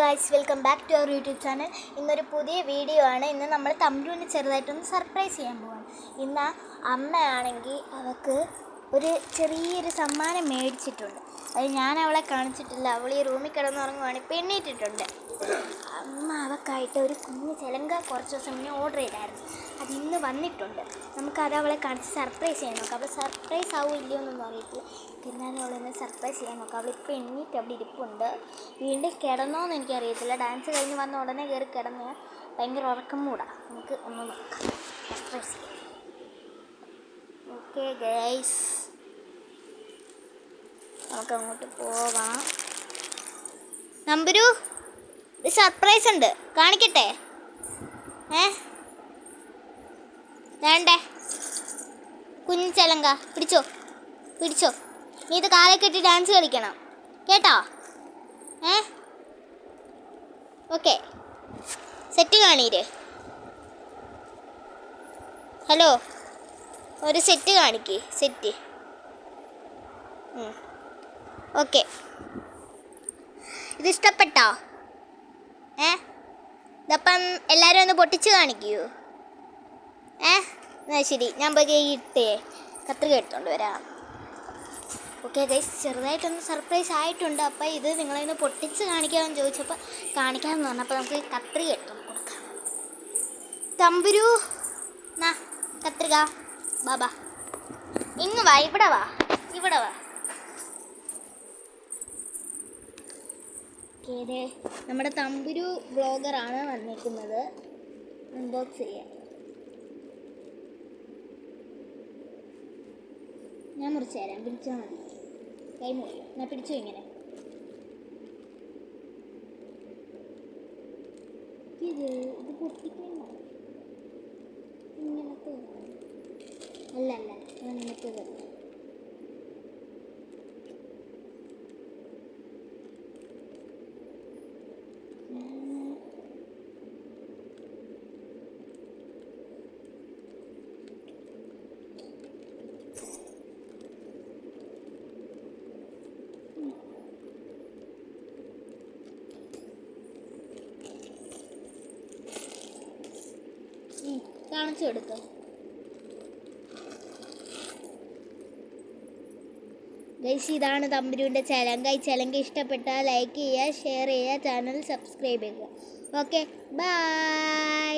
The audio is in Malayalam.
Guys welcome back to our YouTube channel ഇന്നൊരു പുതിയ വീഡിയോ ആണ്. ഇന്ന് നമ്മൾ തമ്പുവിന് ചെറുതായിട്ടൊന്ന് സർപ്രൈസ് ചെയ്യാൻ പോവാണ്. ഇന്ന് അമ്മയാണെങ്കിൽ അവൾക്ക് ഒരു ചെറിയൊരു സമ്മാനം മേടിച്ചിട്ടുണ്ട്. അത് ഞാൻ അവളെ കാണിച്ചിട്ടില്ല. അവൾ ഈ റൂമിൽ കിടന്നുറങ്ങുവാണ് ഇപ്പം എണ്ണീറ്റിട്ടുണ്ട് അമ്മ അവൾക്കായിട്ട് ഒരു കുഞ്ഞ് ചിലങ്ക കുറച്ച് ദിവസം മുന്നേ ഓർഡർ ചെയ്തായിരുന്നു. അത് ഇന്ന് വന്നിട്ടുണ്ട്. നമുക്കത് അവളെ കാണിച്ച് സർപ്രൈസ് ചെയ്യാൻ നോക്കാം. അപ്പോൾ സർപ്രൈസ് ആവും ഇല്ലയോ എന്നൊന്നും അറിയത്തില്ല. എന്നാലും അവളെ സർപ്രൈസ് ചെയ്യാൻ നോക്കാം. അവളിപ്പോൾ എണ്ണീറ്റ് അവിടെ ഇരിപ്പുണ്ട്. വീണ്ടും കിടന്നോന്ന് എനിക്കറിയത്തില്ല. ഡാൻസ് കഴിഞ്ഞ് വന്ന ഉടനെ കയറി കിടന്ന് ഭയങ്കര ഉറക്കം മൂടാ. നമുക്ക് ഒന്ന് നോക്കാം. സർപ്രൈസ് ചെയ്യാം. ഓക്കെ ഗൈസ് നമുക്ക് അങ്ങോട്ട് പോവാം. നമ്പരു? സർപ്രൈസ് ഉണ്ട്. കാണിക്കട്ടെ? ഏ? വേണ്ടേ? കുഞ്ഞു പിടിച്ചോ? പിടിച്ചോ. നീ ഇത് കാലെ കെട്ടി ഡാൻസ് കളിക്കണം. കേട്ടോ? ഏ? ഓക്കെ സെറ്റ് കാണീര്. ഹലോ ഒരു സെറ്റ് കാണിക്ക്. സെറ്റ് ഓക്കെ ഇത് ഇഷ്ടപ്പെട്ടോ? ഏ? ഇതപ്പം എല്ലാവരും ഒന്ന് പൊട്ടിച്ച് കാണിക്കൂ. ഏ? എന്നാ ശരി ഞാൻ പോയി ഇട്ടേ. കത്രിക എടുത്തോണ്ട് വരാം. ഓക്കെ ഗൈസ് ചെറുതായിട്ടൊന്ന് സർപ്രൈസ് ആയിട്ടുണ്ട്. അപ്പോൾ ഇത് നിങ്ങളൊന്ന് പൊട്ടിച്ച് കാണിക്കാമെന്ന് ചോദിച്ചപ്പോൾ കാണിക്കാമെന്ന് പറഞ്ഞപ്പോൾ നമുക്ക് കത്രിക എടുത്തോണ്ട് കൊടുക്കാം. തമ്പുരു നാ കത്രിക ബാബാ. ഇങ്ങ് വാ ഇവിടെ വാ ഇവിടെ വാ. ഓക്കേ, നമ്മുടെ തമ്പുരു ബ്ലോഗറാണ് വന്നിരിക്കുന്നത്. അൺബോക്സ് ചെയ്യാൻ. ഞാൻ മുറിച്ച് തരാം. പിടിച്ചാൽ മതി. കൈ മുറിയും ഞാൻ പിടിച്ചോ ഇങ്ങനെ. ഇത് ഇത് പൊട്ടിക്കണ്ട. ഇങ്ങനത്തെ അല്ല അല്ല. ഞാൻ കാണിച്ചു കൊടുത്തു ഗൈസ് ഇതാണ് തമ്പുരുവിന്റെ ചലങ്ക ഈ ചലങ്ക ഇഷ്ടപ്പെട്ടാൽ ലൈക്ക് ചെയ്യുക ഷെയർ ചെയ്യുക ചാനൽ സബ്സ്ക്രൈബ് ചെയ്യുക. Okay bye.